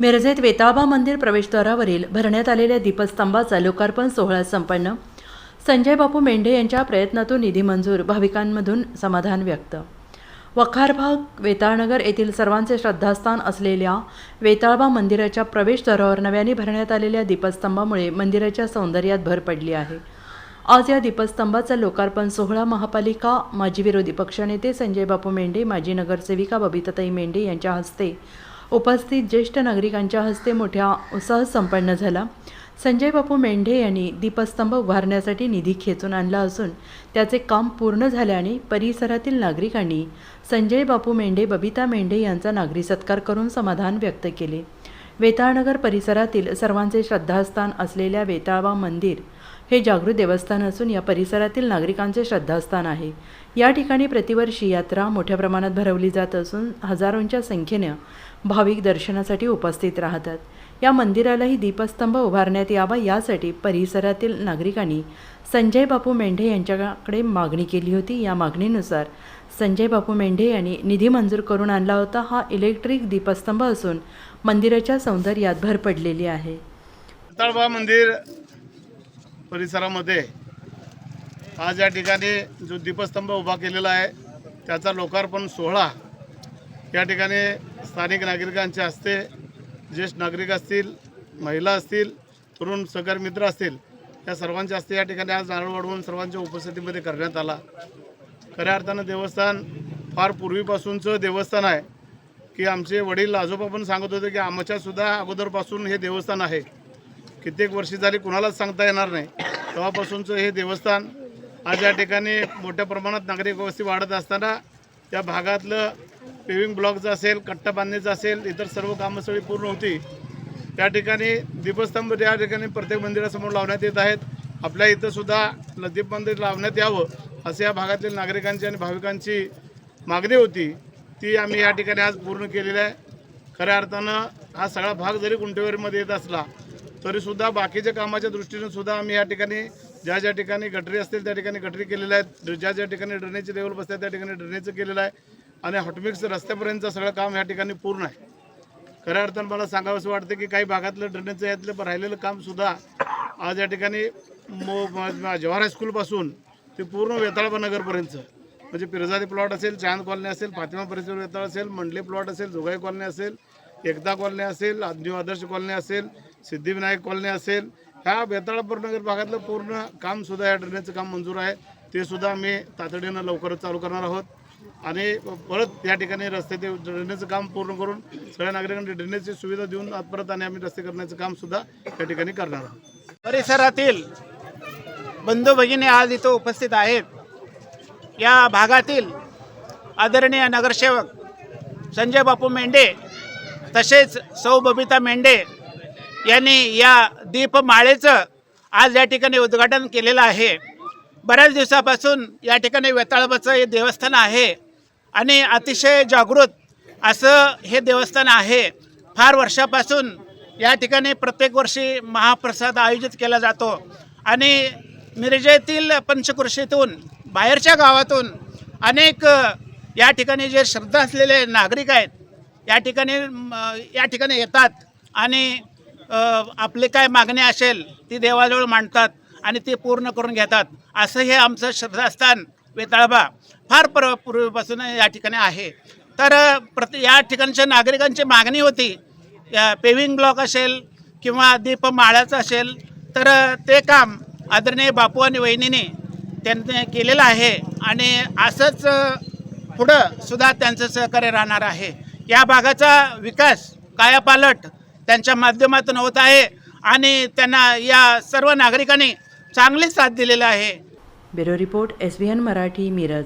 मिरजेत वेताळबा मंदिर प्रवेशद्वारावरील भरण्यात आलेल्या दीपस्तंभाचा लोकार्पण सोहळा संपन्न. संजय बापू मेंढे यांच्या प्रयत्नातून निधी मंजूर भाविकांमधून समाधान व्यक्त. वखारभाग वेताळनगर येथील सर्वांचे श्रद्धास्थान असलेल्या वेताळबा मंदिराच्या प्रवेशद्वारावर नव्याने भरण्यात आलेल्या दीपस्तंभामुळे मंदिराच्या सौंदर्यात भर पडली आहे. आज या दीपस्तंभाचा लोकार्पण सोहळा महापालिका माजी विरोधी पक्षनेते संजय बापू मेंढे माजी नगरसेविका बबिताताई मेंढे यांच्या हस्ते उपस्थित ज्येष्ठ नागरिकांच्या हस्ते मोठ्या उत्साह संपन्न झाला. संजय बापू मेंढे यांनी दीपस्तंभ उभारण्यासाठी निधी खेचून आणला असून त्याचे काम पूर्ण झाल्याने परिसरातील नागरिकांनी संजय बापू मेंढे बबिता मेंढे यांचा नागरी सत्कार करून समाधान व्यक्त केले. वेताळनगर परिसरातील सर्वांचे श्रद्धास्थान असलेल्या वेताळबा मंदिर हे जागृत देवस्थान असून या परिसरातील नागरिकांचे श्रद्धास्थान आहे. या ठिकाणी प्रतिवर्षी यात्रा मोठ्या प्रमाणात भरवली जात असून हजारोंच्या संख्येनं भाविक दर्शनासाठी उपस्थित राहतात. या मंदिरालाही दीपस्तंभ उभारण्यात यावा यासाठी परिसरातील नागरिकांनी संजय बापू मेंढे यांच्याकडे मागणी केली होती. या मागणीनुसार संजय बापू मेंढे यांनी निधी मंजूर करून आणला होता. हा इलेक्ट्रिक दीपस्तंभ असून मंदिराच्या सौंदर्यात भर पडलेली आहे. तळबा मंदिर परिसरामध्ये आज या ठिकाणी जो दीपस्तंभ उभा केलेला आहे त्याचा लोकार्पण सोहळा या ठिकाणी स्थानिक नागरिकांच्या हस्ते ज्येष्ठ नागरिक असतील महिला असतील तरुण सहकारी मित्र असतील या सर्वांच्या हस्ते या ठिकाणी आज नारळ वाढवून सर्वांच्या उपस्थितीमध्ये करण्यात आला. खऱ्या अर्थानं देवस्थान फार पूर्वीपासूनचं देवस्थान आहे की आमचे वडील आजोबा पण सांगत होते की आमच्यासुद्धा अगोदरपासून हे देवस्थान आहे. कित्येक वर्षी झाली कुणालाच सांगता येणार नाही. तेव्हापासूनचं हे देवस्थान आज या ठिकाणी मोठ्या प्रमाणात नागरिक वस्ती वाढत असताना त्या भागातलं पेविंग ब्लॉकचं असेल कट्टा बांधणीचं असेल इतर सर्व कामं सगळी पूर्ण होती. त्या ठिकाणी दीपस्तंभ या ठिकाणी प्रत्येक मंदिरासमोर लावण्यात येत आहेत. आपल्या इथंसुद्धा लदीप मंदिर लावण्यात यावं असं या भागातील नागरिकांची आणि भाविकांची मागणी होती. ती आम्ही या ठिकाणी आज पूर्ण केलेली आहे. खऱ्या अर्थानं हा सगळा भाग जरी गुंठेवारीमध्ये येत असला तरीसुद्धा बाकीच्या कामाच्या दृष्टीने सुद्धा आम्ही या ठिकाणी ज्या ज्या ठिकाणी गटरी असतील त्या ठिकाणी गटरी केलेल्या आहेत. ज्या ज्या ठिकाणी ड्रेनेजचे लेवल बसतात त्या ठिकाणी ड्रेनेजचं केलेलं आहे. आणि हॉटमिक्स रस्त्यापर्यंतचं सगळं काम ह्या ठिकाणी पूर्ण आहे. खऱ्या अर्थानं मला सांगावंसं वाटतं की काही भागातलं ड्रेनेजचं यातलं राहिलेलं कामसुद्धा आज या ठिकाणी मो जवाहर हायस्कूलपासून ते पूर्ण वेताळबा नगरपर्यंतचं. म्हणजे पिरजादी प्लॉट असेल चांद कॉलनी असेल फातिमा परिसर वेताळ असेल मंडले प्लॉट असेल जोगाई कॉलनी असेल एकदा कॉलनी असेल न्यू आदर्श कॉलनी असेल सिद्धिविनायक कॉलनी असेल ह्या बेताळापूर नगर भागातलं पूर्ण कामसुद्धा या ड्रेनेजचं काम मंजूर आहे. ते सुद्धा आम्ही तातडीनं लवकरच चालू करणार आहोत. आणि परत या ठिकाणी रस्ते ते ड्रेनेजचं काम पूर्ण करून सगळ्या नागरिकांना ड्रेनेजची सुविधा देऊन परत आणि आम्ही रस्ते करण्याचं काम सुद्धा या ठिकाणी करणार आहोत. परिसरातील बंधू भगिनी आज इथं उपस्थित आहेत. या भागातील आदरणीय नगरसेवक संजय बापू मेंढे तसेच सौ बबिता मेंढे यांनी या दीपमाळेचं आज या ठिकाणी उद्घाटन केलेलं आहे. बऱ्याच दिवसापासून या ठिकाणी वेताळबाचं हे देवस्थान आहे आणि अतिशय जागृत असं हे देवस्थान आहे. फार वर्षापासून या ठिकाणी प्रत्येक वर्षी महाप्रसाद आयोजित केला जातो आणि मिरजेतील पंचकृषीतून बाहेरच्या गावातून अनेक या ठिकाणी जे श्रद्धा असलेले नागरिक आहेत या ठिकाणी या ठिकाणी येतात आणि आपली काय मागणी असेल ती देवाजवळ मांडतात आणि ती पूर्ण करून घेतात. असं हे आमचं श्रद्धास्थान वेताळबा फार पर पूर्वीपासून या ठिकाणी आहे. तर प्रति या ठिकाणच्या नागरिकांची मागणी होती या पेविंग ब्लॉक असेल किंवा दीपमाळ्याचं असेल तर ते काम आदरणीय बापू आणि वहिनीने त्यांनी केलेलं आहे आणि असंच पुढं सुद्धा त्यांचं सहकार्य राहणार आहे. या भागाचा विकास कायापालट त्यांच्या माध्यमातून होत आहे आणि त्यांना या सर्व नागरिकांनी चांगली साथ दिलेली आहे. Bureau report S V N Marathi Miraj.